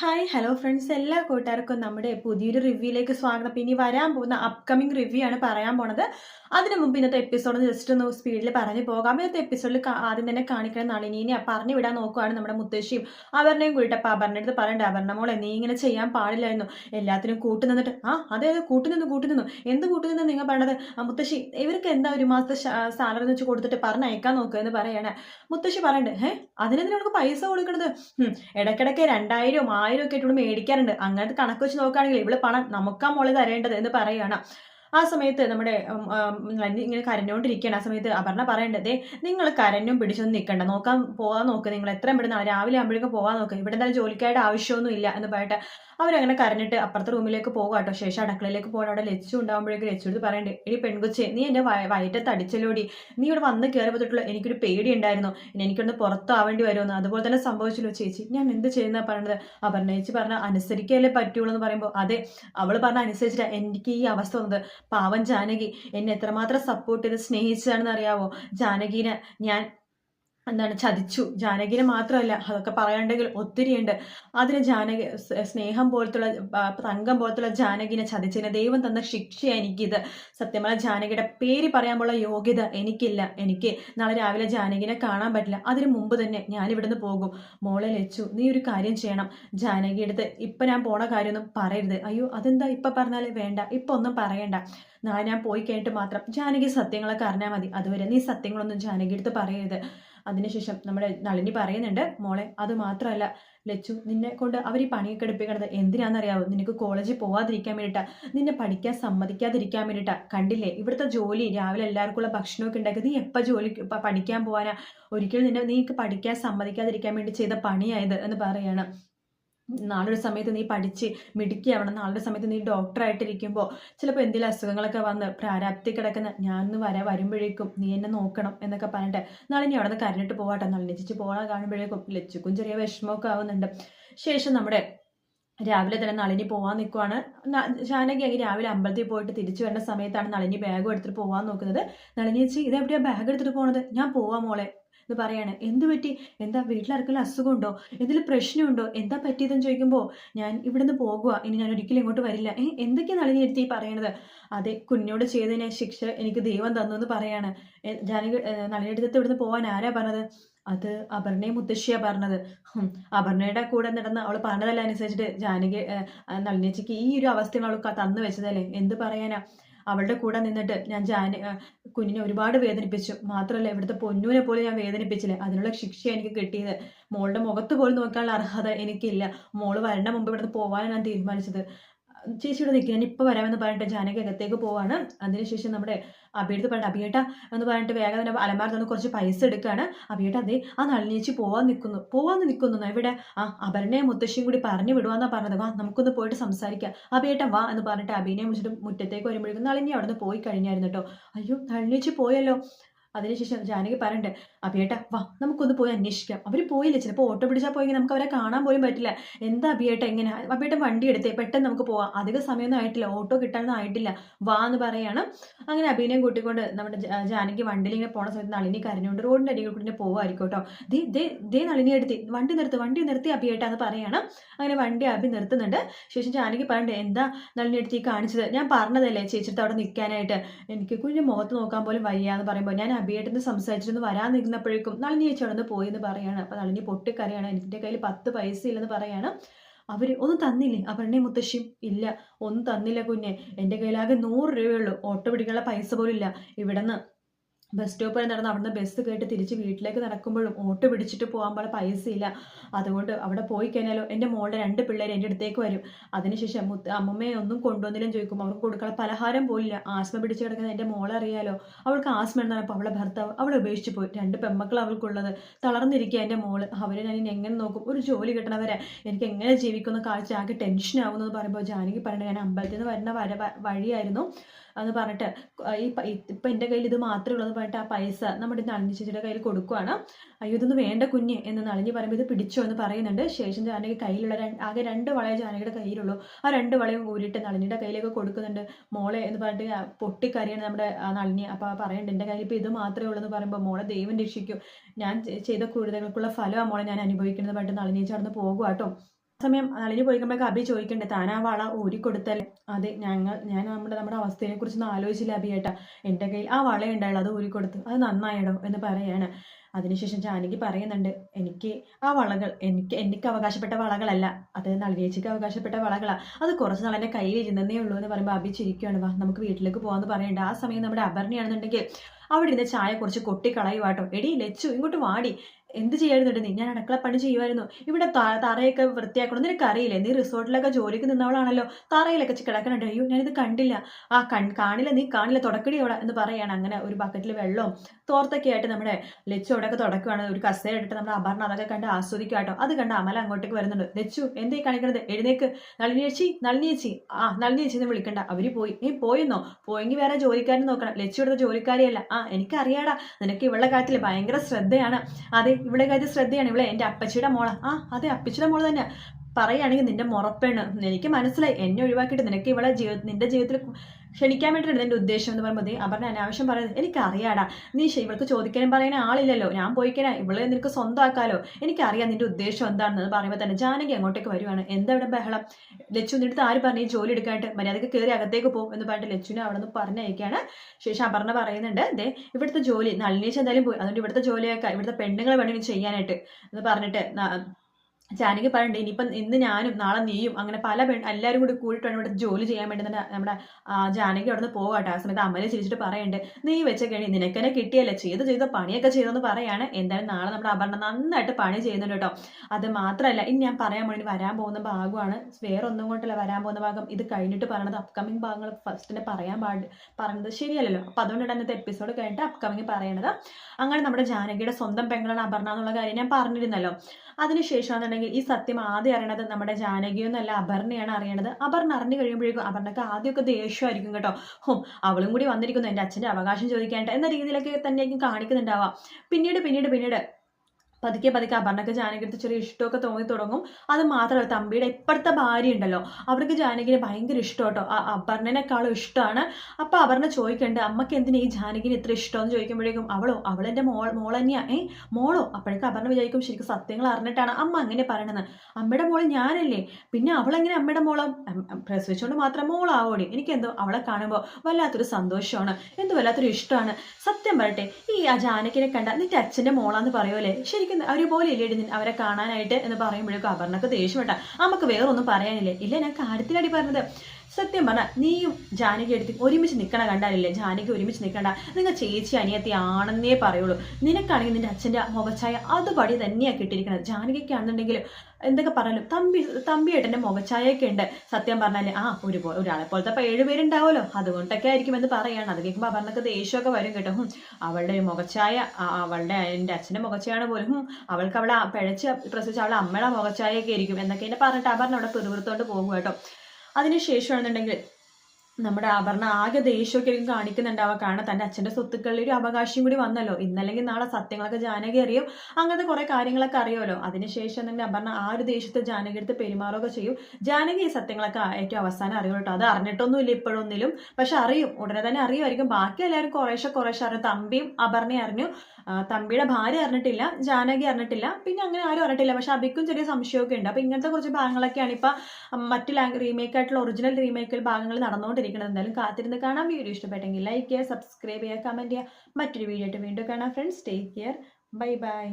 Hi hello friends എല്ലാ കൂട്ടുകാർക്കും നമ്മുടെ പുതിയൊരു റിവ്യൂയിലേക്ക് സ്വാഗതം. ഇനി വരാൻ പോകുന്ന അപ്കമിങ് റിവ്യൂ ആണ് പറയാൻ പോണത്. അതിനു മുമ്പ് ഇന്നത്തെ എപ്പിസോഡ് ജസ്റ്റ് ഒന്ന് സ്പീഡിൽ പറഞ്ഞു പോകാം. ഇന്നത്തെ എപ്പിസോഡിൽ ആദ്യം തന്നെ കാണിക്കണം നളിനീനെ പറഞ്ഞു വിടാൻ നോക്കുവാണ് നമ്മുടെ മുത്തശ്ശിയും അവരുടെയും കൂടിയിട്ട് അപ്പം അപർണയുടെ അടുത്ത് പറയണ്ട അപർണ മോളെ നീ ഇങ്ങനെ ചെയ്യാൻ പാടില്ലായിരുന്നു. എല്ലാത്തിനും കൂട്ടു നിന്നിട്ട് ആ അതെ അതെ കൂട്ടു നിന്ന് കൂട്ടു നിന്നു. എന്ത് കൂട്ടു നിന്ന് നിങ്ങൾ പറഞ്ഞത് മുത്തശ്ശി ഇവർക്ക് എന്താ ഒരു മാസത്തെ സാലറി വെച്ച് കൊടുത്തിട്ട് പറഞ്ഞയക്കാൻ നോക്കുക എന്ന് പറയണേ. മുത്തശ്ശി പറയണ്ടേ ഏഹ് അതിനെന്തിനാണ് പൈസ കൊടുക്കണത്? ഇടയ്ക്കിടയ്ക്ക് രണ്ടായിരം ഒക്കെ ആയിട്ട് ഇവിടെ മേടിക്കാറുണ്ട്. അങ്ങനത്തെ കണക്ക് വെച്ച് നോക്കുകയാണെങ്കിൽ ഇവിടെ പണം നമുക്കാ മോൾ തരേണ്ടത് എന്ന് പറയുകയാണ് ആ സമയത്ത് നമ്മുടെ ഇങ്ങനെ കരഞ്ഞുകൊണ്ടിരിക്കുകയാണ് ആ സമയത്ത് അപർണ പറയേണ്ടത് നിങ്ങൾ കരഞ്ഞും പിടിച്ചൊന്നും നിൽക്കണ്ട. നോക്കാൻ പോകാൻ നോക്ക്. നിങ്ങൾ എത്രയും പെടുന്ന രാവിലെ ആകുമ്പോഴേക്കും പോകാൻ നോക്ക്. ഇവിടെ എന്തായാലും ജോലിക്കായിട്ട് ആവശ്യമൊന്നും ഇല്ല എന്ന് പറയട്ടെ അവരങ്ങനെ കരഞ്ഞിട്ട് അപ്പുറത്തെ റൂമിലേക്ക് പോകുക കേട്ടോ. ശേഷം അടുക്കളയിലേക്ക് പോകണം അവിടെ ലച്ചു ഉണ്ടാകുമ്പോഴേക്കും ലച്ചു എടുത്ത് പറയണ്ടേ എടി പെൺകുച്ചെ നീ എന്റെ വയറ്റത്ത് അടിച്ചല്ലോടി. നീ ഇവിടെ വന്ന് കയറിയപ്പോഴത്തേക്കുള്ള എനിക്കൊരു പേടി ഉണ്ടായിരുന്നു ഇനി എനിക്കൊന്ന് പുറത്താവേണ്ടി വരുമെന്ന്. അതുപോലെ തന്നെ സംഭവിച്ചല്ലോ ചേച്ചി. ഞാൻ എന്ത് ചെയ്യുന്ന പറയണത്? അപർണ ചേച്ചി പറഞ്ഞ അനുസരിക്കല്ലേ പറ്റുള്ളൂ എന്ന് പറയുമ്പോൾ അതെ അവൾ പറഞ്ഞ അനുസരിച്ചിട്ട് എനിക്ക് ഈ അവസ്ഥ വന്നത്. പാവൻ ജാനകി. എന്നെ എത്രമാത്രം സപ്പോർട്ട് ചെയ്ത് സ്നേഹിച്ചതാണെന്ന് അറിയാവോ ജാനകീനെ ഞാൻ എന്താണ് ചതിച്ചു. ജാനകിനെ മാത്രമല്ല അതൊക്കെ പറയാണ്ടെങ്കിൽ ഒത്തിരിയുണ്ട്. അതിന് ജാനകി സ്നേഹം പോലത്തുള്ള തങ്കം പോലത്തുള്ള ജാനകിനെ ചതിച്ചതിന് ദൈവം തന്ന ശിക്ഷ എനിക്കിത് സത്യമായ ജാനകിയുടെ പേര് പറയാനുള്ള യോഗ്യത എനിക്കില്ല. എനിക്ക് നാളെ രാവിലെ ജാനകിനെ കാണാൻ പറ്റില്ല. അതിന് മുമ്പ് തന്നെ ഞാൻ ഇവിടുന്ന് പോകും. മോളെ ലച്ചു നീ ഒരു കാര്യം ചെയ്യണം. ജാനകി അടുത്ത് ഇപ്പം ഞാൻ പോണ കാര്യമൊന്നും പറയരുത്. അയ്യോ അതെന്താ ഇപ്പം പറഞ്ഞാൽ വേണ്ട. ഇപ്പം ഒന്നും പറയണ്ട. നാളെ ഞാൻ പോയി കഴിഞ്ഞിട്ട് മാത്രം ജാനകി സത്യങ്ങളൊക്കെ അറിഞ്ഞാൽ മതി. അതുവരെ നീ സത്യങ്ങളൊന്നും ജാനകി അടുത്ത് പറയരുത്. അതിനുശേഷം നമ്മുടെ നളിനി പറയുന്നുണ്ട് മോളെ അത് മാത്രമല്ല ലച്ചു നിന്നെ കൊണ്ട് അവർ ഈ പണിയൊക്കെ എടുപ്പിക്കണത് എന്തിനാണെന്നറിയാവോ നിനക്ക് കോളേജിൽ പോവാതിരിക്കാൻ വേണ്ടിയിട്ടാ നിന്നെ പഠിക്കാൻ സമ്മതിക്കാതിരിക്കാൻ വേണ്ടിയിട്ടാ കണ്ടില്ലേ? ഇവിടുത്തെ ജോലി രാവിലെ എല്ലാവർക്കുള്ള ഭക്ഷണമൊക്കെ ഉണ്ടാക്കി. നീ എപ്പോൾ ജോലി പഠിക്കാൻ പോവാനാ? ഒരിക്കലും നിന്നെ നീക്ക് പഠിക്കാൻ സമ്മതിക്കാതിരിക്കാൻ വേണ്ടി ചെയ്ത പണിയായത് എന്ന് പറയാണ്. നാളൊരു സമയത്ത് നീ പഠിച്ച് മിടുക്കിയാവണം. നാളൊരു സമയത്ത് നീ ഡോക്ടറായിട്ടിരിക്കുമ്പോൾ ചിലപ്പോൾ എന്തെങ്കിലും അസുഖങ്ങളൊക്കെ വന്ന് പ്രാരാബ്ധി കിടക്കുന്ന ഞാനൊന്ന് വരാ വരുമ്പോഴേക്കും നീ എന്നെ നോക്കണം എന്നൊക്കെ പറഞ്ഞിട്ട് നാളെ നീ അവിടെ നിന്ന് കരഞ്ഞിട്ട് പോവാട്ടെ. നാളെ ലജിച്ച് പോകാൻ കാണുമ്പോഴേക്കും ലച്ചുക്കും ചെറിയ വിഷമമൊക്കെ ആവുന്നുണ്ട്. ശേഷം നമ്മുടെ രാവിലെ തന്നെ നളിനി പോകാൻ നിൽക്കുവാണ് ഞാനൊക്കെ അങ്ങ് രാവിലെ അമ്പലത്തിൽ പോയിട്ട് തിരിച്ചു വരുന്ന സമയത്താണ് നളിനി ബാഗ് എടുത്തിട്ട് പോകാൻ നോക്കുന്നത്. നളിനി ചേച്ചി ഇതെവിടെയാണ് ബാഗ് എടുത്തിട്ട് പോകുന്നത് ഞാൻ പോവാം മോളെ. എന്ന് പറയാണ്. എന്ത് പറ്റി? എന്താ വീട്ടിലാർക്കെങ്കിലും അസുഖമുണ്ടോ? എന്തെങ്കിലും പ്രശ്നമുണ്ടോ? എന്താ പറ്റിയതെന്ന് ചോദിക്കുമ്പോൾ ഞാൻ ഇവിടുന്ന് പോകുക ഇനി ഞാൻ ഒരിക്കലും ഇങ്ങോട്ട് വരില്ല. ഏ എന്തൊക്കെയാണ് നളിനി എടുത്തി പറയണത്? അതെ കുഞ്ഞോട് ചെയ്തതിനെ ശിക്ഷ എനിക്ക് ദൈവം തന്നു എന്ന് പറയാണ്. ജാനകി നളിനി എടുത്ത് ഇവിടുന്ന് പോകാൻ ആരാ പറഞ്ഞത്? അത് അപർണയും മുത്തശ്ശിയാ പറഞ്ഞത്. അപർണയുടെ കൂടെ നടന്ന് അവൾ പറഞ്ഞതല്ല അനുസരിച്ചിട്ട് ജാനകി നളിനിയച്ചയ്ക്ക് ഈ ഒരു അവസ്ഥയാണ് അവൾ തന്നു വെച്ചതല്ലേ? എന്ത് പറയാനാ? അവളുടെ കൂടെ നിന്നിട്ട് ഞാൻ ജാന കുഞ്ഞിനെ ഒരുപാട് വേദനിപ്പിച്ചു. മാത്രമല്ല ഇവിടുത്തെ പൊന്നൂനെ പോലും ഞാൻ വേദനിപ്പിച്ചില്ല? അതിനുള്ള ശിക്ഷ എനിക്ക് കിട്ടിയത്. മോളുടെ മുഖത്ത് പോലും നോക്കാനുള്ള അർഹത എനിക്കില്ല. മോൾ വരണ മുമ്പ് ഇവിടുന്ന് പോകാനാണ് ഞാൻ തീരുമാനിച്ചത്. ചേച്ചിയുടെ നിൽക്കുക. ഞാൻ ഇപ്പോൾ വരാമെന്ന് പറഞ്ഞിട്ട് ജാനകി അകത്തേക്ക് പോവാണ്. അതിനുശേഷം നമ്മുടെ അബിയുടെ പറഞ്ഞിട്ട് അബിയേട്ട എന്ന് പറഞ്ഞിട്ട് വേഗം തന്നെ അലമാർ തന്നെ കുറച്ച് പൈസ എടുക്കുകയാണ്. അബിയേട്ട അതേ ആ നളിനേച്ചി പോവാൻ നിൽക്കുന്നു പോവാൻ നിൽക്കുന്നു ഇവിടെ ആ അപർണയും മുത്തശ്ശിയും കൂടി പറഞ്ഞു വിടുവാന്നാ പറഞ്ഞത്. വാ നമുക്കൊന്ന് പോയിട്ട് സംസാരിക്കാം. അബിയേട്ട വാ എന്ന് പറഞ്ഞിട്ട് അബിനെ വിളിച്ചിട്ട് മുറ്റത്തേക്ക് വരുമ്പോഴേക്കും നളിനി അവിടെ നിന്ന് പോയി കഴിഞ്ഞായിരുന്നു കേട്ടോ അയ്യോ നളിനേച്ചി പോയല്ലോ. അതിനുശേഷം ജാനകി പറയണ്ട് അഭിയേട്ട വാ നമുക്കൊന്ന് പോയി അന്വേഷിക്കാം. അവർ പോയില്ല ചിലപ്പോൾ ഓട്ടോ പിടിച്ചാൽ പോയെങ്കിൽ നമുക്ക് അവരെ കാണാൻ പോലും പറ്റില്ല. എന്താ അഭിയേട്ട എങ്ങനെ അഭിയേട്ട വണ്ടി എടുത്തേ പെട്ടെന്ന് നമുക്ക് പോവാം. അധിക സമയമൊന്നും ആയിട്ടില്ല ഓട്ടോ കിട്ടാനൊന്നും ആയിട്ടില്ല. വാ എന്ന് പറയണം. അങ്ങനെ അഭിനയം കൂട്ടിക്കൊണ്ട് നമ്മുടെ ജാനകി വണ്ടിയിൽ ഇങ്ങനെ പോണ സമയത്ത് നളിനി കരഞ്ഞുകൊണ്ട് റോഡിന്റെ അടിയിൽ കൂടി പോവായിരിക്കും കേട്ടോ. ദേ ദേ ദേ നളിനി എടുത്തി വണ്ടി നിർത്തി വണ്ടി നിർത്തി അഭിയേട്ട എന്ന് പറയണം. അങ്ങനെ വണ്ടി അഭി നിർത്തുന്നുണ്ട്. ശേഷം ജാനകി പറയണ്ടേ എന്താ നളിനി എടുത്തി കാണിച്ചത്? ഞാൻ പറഞ്ഞതല്ലേ ചേച്ചിട്ട് അവിടെ നിൽക്കാനായിട്ട്? എനിക്ക് കുഞ്ഞു മുഖത്ത് നോക്കാൻ പോലും വയ്യ എന്ന് പറയുമ്പോൾ ഞാൻ അഭിയേട്ടന് സംസാരിച്ചിരുന്നു വരാൻ നിന്നപ്പോഴേക്കും നളിനി ചേച്ചി അവിടെ നിന്ന് പോയി എന്ന് പറയാണ്. അപ്പോൾ നളിനി പൊട്ടിക്കറിയാണ് എന്റെ കയ്യിൽ പത്ത് പൈസ ഇല്ലെന്ന് പറയാണ്. അവർ ഒന്നും തന്നില്ലേ? അവരുടെ മുത്തശ്ശിയും ഇല്ല ഒന്നും തന്നില്ല കുഞ്ഞെ. എന്റെ കയ്യിലാകെ നൂറ് രൂപയുള്ളൂ ഓട്ടോ പിടിക്കാനുള്ള പൈസ പോലും ഇല്ല. ഇവിടെ നിന്ന് ബസ് സ്റ്റോപ്പ് വരെ നടന്ന് അവിടുന്ന് ബസ് കേട്ട് തിരിച്ച് വീട്ടിലേക്ക് നടക്കുമ്പോഴും ഓട്ടോ പിടിച്ചിട്ട് പോകാൻ പോലെ പൈസ ഇല്ല അതുകൊണ്ട് അവിടെ പോയി കഴിഞ്ഞാലോ എന്റെ മോളുടെ രണ്ട് പിള്ളേർ എന്റെ അടുത്തേക്ക് വരും. അതിനുശേഷം മുത്ത് അമ്മമ്മയെ ഒന്നും കൊണ്ടുവന്നില്ലെന്ന് ചോദിക്കും. അവർക്ക് കൊടുക്കാൻ പലഹാരം പോലില്ല. ആസ്മ പിടിച്ച് കിടക്കുന്ന എന്റെ മോളെ അറിയാലോ. അവൾക്ക് ആസ്മ എന്നാണ് അവളെ ഭർത്താവ് അവളെ ഉപേക്ഷിച്ച് പോയി. രണ്ട് പെമ്മക്കൾ അവൾക്കുള്ളത്. തളർന്നിരിക്കുക എന്റെ മോൾ. അവരെ ഞാൻ ഇനി എങ്ങനെ നോക്കും? ഒരു ജോലി കിട്ടണവരെ എനിക്ക് എങ്ങനെ ജീവിക്കുന്ന കാഴ്ച? ആകെ ടെൻഷൻ ആവുന്നത് പറയുമ്പോൾ ജാനകി പറയുന്നത് ഞാൻ അമ്പലത്തിൽ നിന്ന് വരുന്ന വര വഴിയായിരുന്നു. എന്ന് പറഞ്ഞിട്ട് ഈ ഇപ്പം എന്റെ കയ്യിൽ ഇത് മാത്രമേ ഉള്ളൂ എന്ന് പറഞ്ഞിട്ട് ആ പൈസ നമ്മുടെ നളിനി ചേച്ചിയുടെ കയ്യിൽ കൊടുക്കുവാണ്. അയ്യോ ഇതൊന്നും വേണ്ട കുഞ്ഞ് എന്ന് നളിനി പറയുമ്പോൾ ഇത് പിടിച്ചോ എന്ന് പറയുന്നുണ്ട്. ശേഷം ജാനകി കയ്യിലുള്ള ആകെ രണ്ട് വളയെ ജാനകിയുടെ കയ്യിലുള്ളൂ. ആ രണ്ട് വളയും കൂടിയിട്ട് നളിനിയുടെ കയ്യിലേക്ക് കൊടുക്കുന്നുണ്ട്. മോളെ എന്ന് പറഞ്ഞിട്ട് പൊട്ടിക്കറിയാണ് നമ്മുടെ ആ നളിനി. അപ്പോൾ പറയുന്നുണ്ട് എന്റെ കയ്യിൽ ഇപ്പോൾ ഇത് മാത്രമേ ഉള്ളൂ എന്ന് പറയുമ്പോൾ മോളെ ദൈവം രക്ഷിക്കും. ഞാൻ ചെയ്ത കൂടുതലുകൾക്കുള്ള ഫലം ആ മോളെ ഞാൻ അനുഭവിക്കുന്നത് പറഞ്ഞിട്ട് നളിനി ചേർന്ന് പോകുക കേട്ടോ സമയം നളിനി പോയിക്കുമ്പോഴേക്ക് അബി ചോദിക്കണ്ടേ താനാ വള ഊരിക്കൊടുത്തല്ലേ? അതെ ഞങ്ങൾ ഞാൻ നമ്മുടെ നമ്മുടെ അവസ്ഥയെ കുറിച്ചൊന്നും ആലോചിച്ചില്ല അബിയേട്ടാ എന്റെ കയ്യിൽ ആ വള ഉണ്ടായുള്ളൂ അത് ഊരിക്കൊടുത്തു. അത് നന്നായിടോ എന്ന് പറയാണ്. അതിനുശേഷം ജാനകി പറയുന്നുണ്ട് എനിക്ക് ആ വളകൾ എനിക്ക് എനിക്ക് അവകാശപ്പെട്ട വളകളല്ല. അത് നളിനേച്ചിക്ക് അവകാശപ്പെട്ട വളകളാണ് അത് കുറച്ച് നാൾ എന്റെ കയ്യിൽ ഇരുന്നേ ഉള്ളൂ എന്ന് പറയുമ്പോൾ അബി ചിരിക്കുകയാണ് വാ നമുക്ക് വീട്ടിലേക്ക് പോകാമെന്ന് പറയണ്ട. ആ സമയം നമ്മുടെ അപർണിയാണെന്നുണ്ടെങ്കിൽ അവിടെ ഇരുന്ന് ചായ കുറച്ച് കൊട്ടിക്കളയുവാട്ടോ. എടി ലച്ചു ഇങ്ങോട്ട് വാടി. എന്ത് നീ ഞാൻ അടുക്കള പണി ചെയ്യുമായിരുന്നു. ഇവിടെ തറയൊക്കെ വൃത്തിയാക്കണം. നിനക്ക് അറിയില്ലേ നീ റിസോർട്ടിലൊക്കെ ജോലിക്ക് നിന്നവളാണല്ലോ. തറയിലൊക്കെ കിടക്കണുണ്ട്. അയ്യോ ഞാനിത് കണ്ടില്ല. ആ കൺ കാണില്ല. നീ കാണില്ല. തുടക്കടി അവിടെ എന്ന് പറയാണ്. അങ്ങനെ ഒരു ബക്കറ്റിൽ വെള്ളവും തോർത്തൊക്കെ ആയിട്ട് നമ്മുടെ ലച്ചു അവിടെയൊക്കെ തുടക്കുകയാണ് ഒരു കസേര ഇട്ടിട്ട് നമ്മുടെ അപർണ അതൊക്കെ കണ്ട് ആസ്വദിക്കുക കേട്ടോ. അത് കണ്ട് അമല അങ്ങോട്ടേക്ക് വരുന്നുണ്ട്. ലച്ചു എന്തേ കാണിക്കണത്? എഴുന്നേക്ക്. നളിനി ചേച്ചി നളിനി ചേച്ചി. ആ നളിനി ചേച്ചി എന്ന് വിളിക്കണ്ട. അവർ പോയി. നീ പോയെന്നോ? പോയെങ്കിൽ വേറെ ജോലിക്കാരൻ നോക്കണം. ലച്ചു എടുത്ത ജോലിക്കാരിയല്ല. ആ എനിക്കറിയാടാ. നിനക്ക് ഇവളുടെ കാര്യത്തിൽ ഭയങ്കര ശ്രദ്ധയാണ്. അതെ ഇവിടെ കാര്യം ശ്രദ്ധയാണ്. ഇവിടെ എന്റെ അപ്പച്ചിയുടെ മോള. ആ അതെ അപ്പച്ചിയുടെ മോൾ തന്നെ. പറയുകയാണെങ്കിൽ നിന്റെ മുറപ്പെണ് എനിക്ക് മനസ്സിലായി. എന്നെ ഒഴിവാക്കിയിട്ട് നിനക്ക് ഇവളെ ജീവിത നിന്റെ ജീവിതത്തിൽ ക്ഷണിക്കാൻ വേണ്ടിയിട്ടാണ് എന്റെ ഉദ്ദേശം എന്ന് പറയുമ്പോൾ പറഞ്ഞ അനാവശ്യം പറയുന്നത് എനിക്കറിയാടാ. നീ ഇവൾക്ക് ചോദിക്കാനും പറയാൻ ആളില്ലല്ലോ. ഞാൻ പോയിക്കണേ ഇവളെ നിനക്ക് സ്വന്തമാക്കാലോ. എനിക്കറിയാം നിന്റെ ഉദ്ദേശം എന്താണെന്ന് പറയുമ്പോൾ തന്നെ ജാനകി അങ്ങോട്ടേക്ക് വരുവാണ്. എന്താ ഇവിടെ ബഹളം? ലച്ചു നിന്നിട്ട് ആര് പറഞ്ഞു ജോലി എടുക്കാനായിട്ട്? മര്യാദയ്ക്ക് കയറി അകത്തേക്ക് പോകും എന്ന് പറഞ്ഞിട്ട് ലച്ചുവിനെ അവിടെ നിന്ന് പറഞ്ഞയക്കാണ്. ശേഷം അപർണ പറയുന്നുണ്ട് ദേ ഇവിടുത്തെ ജോലി നളിനീച്ച് എന്തായാലും പോയി. അതുകൊണ്ട് ഇവിടുത്തെ ജോലിയൊക്കെ ഇവിടുത്തെ പെണ്ണുങ്ങൾ വേണമെങ്കിൽ ചെയ്യാനായിട്ട് എന്ന് പറഞ്ഞിട്ട് ജാനകി പറയണ്ടേ ഇനിയിപ്പം ഇന്ന് ഞാനും നാളെ നീയും അങ്ങനെ പല പെൺ എല്ലാവരും കൂടി കൂടിയിട്ടാണ് ഇവിടെ ജോലി ചെയ്യാൻ വേണ്ടി തന്നെ നമ്മുടെ ജാനകി അവിടെ നിന്ന് പോകട്ടെ ആ സമയത്ത് അമ്മയെ ചിരിച്ചിട്ട് പറയണ്ട് നീ വെച്ച കഴിഞ്ഞ് നിനക്കെന്നെ കിട്ടിയല്ലേ? ചെയ്ത് ചെയ്ത പണിയൊക്കെ ചെയ്തെന്ന് പറയാണ്. എന്തായാലും നാളെ നമ്മുടെ അപർണ നന്നായിട്ട് പണി ചെയ്യുന്നുണ്ട് കേട്ടോ. അത് മാത്രമല്ല ഇനി ഞാൻ പറയാൻ വേണ്ടി വരാൻ പോകുന്ന ഭാഗമാണ്. വേറെ ഒന്നും കൊണ്ടല്ല വരാൻ പോകുന്ന ഭാഗം. ഇത് കഴിഞ്ഞിട്ട് പറയണത് അപ്കമിങ് ഭാഗങ്ങൾ ഫസ്റ്റിനെ പറയാൻ പാടി പറയുന്നത് ശരിയല്ലല്ലോ. അപ്പോൾ അതുകൊണ്ടാണ് ഇന്നത്തെ എപ്പിസോഡ് കഴിഞ്ഞിട്ട് അപ്കമിങ് പറയണത്. അങ്ങനെ നമ്മുടെ ജാനകിയുടെ സ്വന്തം പെങ്ങളാണ് അപർണ എന്നുള്ള കാര്യം ഞാൻ പറഞ്ഞിരുന്നല്ലോ. അതിനുശേഷമാണെന്നുണ്ടെങ്കിൽ ഈ സത്യം ആദ്യം അറിയണത് നമ്മുടെ ജാനകിയൊന്നല്ല അപർണയാണ് അറിയണത്. അപർണ അറിഞ്ഞു കഴിയുമ്പോഴേക്കും അപർണക്ക് ആദ്യമൊക്കെ ദേഷ്യമായിരിക്കും കേട്ടോ. അവളും കൂടി വന്നിരിക്കുന്നു. എന്റെ അച്ഛന്റെ അവകാശം ചോദിക്കാനായിട്ട് എന്ന രീതിയിലൊക്കെ തന്നെയായിരിക്കും കാണിക്കുന്നുണ്ടാവാം പിന്നീട് പിന്നീട് പിന്നീട് പതുക്കെ പതുക്കെ അപർണക്ക് ജാനകിടുത്ത് ചെറിയ ഇഷ്ടമൊക്കെ തോന്നി തുടങ്ങും. അത് മാത്രമല്ല തമ്പിയുടെ ഇപ്പോഴത്തെ ഭാര്യ ഉണ്ടല്ലോ അവർക്ക് ജാനകിനെ ഭയങ്കര ഇഷ്ടം കേട്ടോ. ആ അപർണനേക്കാളും ഇഷ്ടമാണ്. അപ്പൊ അപർണ ചോദിക്കണ്ട് അമ്മയ്ക്ക് എന്തിനാ ഈ ജാനകിന് ഇത്ര ഇഷ്ടമെന്ന് ചോദിക്കുമ്പോഴേക്കും അവളോ അവളെന്റെ മോൾ മോൾ തന്നെയാ. ഏ മോളോ? അപ്പോഴേക്കും അപർണ വിചാരിക്കും ശരിക്കും സത്യങ്ങൾ അറിഞ്ഞിട്ടാണ് അമ്മ അങ്ങനെ പറയണത്. അമ്മയുടെ മോൾ ഞാനല്ലേ? പിന്നെ അവളെങ്ങനെ അമ്മയുടെ മോളോ? പ്രസവിച്ചുകൊണ്ട് മാത്രം മോളാവോടി. എനിക്കെന്തോ അവളെ കാണുമ്പോൾ വല്ലാത്തൊരു സന്തോഷമാണ്. എന്തോ വല്ലാത്തൊരു ഇഷ്ടമാണ്. സത്യം പറയട്ടെ ഈ ആ ജാനകിനെ കണ്ട നിന്റെ അച്ഛന്റെ മോളാന്ന് പറയുമല്ലേ ശരിക്കും ഒരുപോലെ ഇല്ലേ ഇടി നിൻ- അവരെ കാണാനായിട്ട് എന്ന് പറയുമ്പോഴേക്കും അപർണക്ക് ദേഷ്യം വേണ്ട നമുക്ക് വേറൊന്നും പറയാനില്ലേ? ഇല്ല ഞാൻ കാര്യത്തിലടി പറഞ്ഞത്? സത്യം പറഞ്ഞാൽ നീയും ജാനകി എടുത്ത് ഒരുമിച്ച് നിൽക്കണ കണ്ടാലില്ലേ? ജാനകി ഒരുമിച്ച് നിൽക്കണ്ട നിങ്ങൾ ചേച്ചി അനിയത്തി ആണെന്നേ പറയുള്ളൂ. നിനക്കാണെങ്കിൽ നിന്റെ അച്ഛന്റെ മുഖച്ഛായ അതുപടി തന്നെയാണ് കിട്ടിയിരിക്കുന്നത്. ജാനകിക്കാണെന്നുണ്ടെങ്കിൽ എന്തൊക്കെ പറഞ്ഞാലും തമ്പി തമ്പിയേട്ടന്റെ മുഖച്ചായൊക്കെ ഉണ്ട്. സത്യം പറഞ്ഞാൽ ആ ഒരു ഒരാളെ പോലത്തെ അപ്പോൾ ഏഴുപേരുണ്ടാവുമല്ലോ അതുകൊണ്ടൊക്കെ ആയിരിക്കും എന്ന് പറയാണ്. അത് കേൾക്കുമ്പോൾ പറഞ്ഞൊക്കെ ദേഷ്യമൊക്കെ വരും കേട്ടോ. അവളുടെ ഒരു മുഖച്ചായ ആ, അവളുടെ എന്റെ അച്ഛന്റെ മുഖച്ചായാണ് പോലും. അവൾക്ക് അവളെ ആ പിഴച്ച് പ്രസവിച്ച അവളെ അമ്മയുടെ മുഖച്ചായൊക്കെ ആയിരിക്കും എന്നൊക്കെ എന്നെ പറഞ്ഞിട്ട് അപർണ അവിടെ പിറുപിറുത്തോണ്ട് പോകും കേട്ടോ. അതിനുശേഷമാണെന്നുണ്ടെങ്കിൽ നമ്മുടെ ആഭരണ ആകെ ദേഷ്യമൊക്കെ കാണിക്കുന്നുണ്ടാവുക. കാരണം തന്റെ അച്ഛന്റെ സ്വത്തുക്കളിൽ ഒരു അവകാശം കൂടി വന്നല്ലോ. ഇന്നല്ലെങ്കിൽ നാളെ സത്യങ്ങളൊക്കെ ജാനകി അറിയും. അങ്ങനത്തെ കുറേ കാര്യങ്ങളൊക്കെ അറിയുമല്ലോ. അതിനുശേഷം തന്നെ അപർണ ആ ഒരു ദേഷ്യത്തെ ജാനകി എടുത്ത് പെരുമാറുകയൊക്കെ ചെയ്യും. ജാനകി ഈ സത്യങ്ങളൊക്കെ ഏറ്റവും അവസാനം അറിയും കേട്ടോ. അത് അറിഞ്ഞിട്ടൊന്നുമില്ല ഇപ്പോഴൊന്നിലും. പക്ഷെ അറിയും. ഉടനെ തന്നെ അറിയുമായിരിക്കും. ബാക്കി എല്ലാവരും കുറേശ്ശെ കുറേശ്ശെ അറിഞ്ഞു. തമ്പിയും അപർണയും അറിഞ്ഞു. തമ്പിയുടെ ഭാര്യ അറിഞ്ഞിട്ടില്ല. ജാനകി അറിഞ്ഞിട്ടില്ല. പിന്നെ അങ്ങനെ ആരും അറിഞ്ഞിട്ടില്ല. പക്ഷെ അബിക്കും ചെറിയ സംശയമൊക്കെ ഉണ്ട്. അപ്പോൾ ഇങ്ങനത്തെ കുറച്ച് ഭാഗങ്ങളൊക്കെയാണ് ഇപ്പം മറ്റു ലാംഗ് റീമേക്ക് ആയിട്ടുള്ള ഒറിജിനൽ റീമേക്കിൽ ഭാഗങ്ങൾ നടന്നുകൊണ്ടിരിക്കുന്നത്. എന്തായാലും കാത്തിരുന്ന് കാണാം. വീഡിയോ ഇഷ്ടപ്പെട്ടെങ്കിൽ ലൈക്ക് ചെയ്യുക സബ്സ്ക്രൈബ് ചെയ്യുക കമന്റ് ചെയ്യുക. മറ്റൊരു വീഡിയോ ആയിട്ട് വീണ്ടും കാണാം friends take care bye bye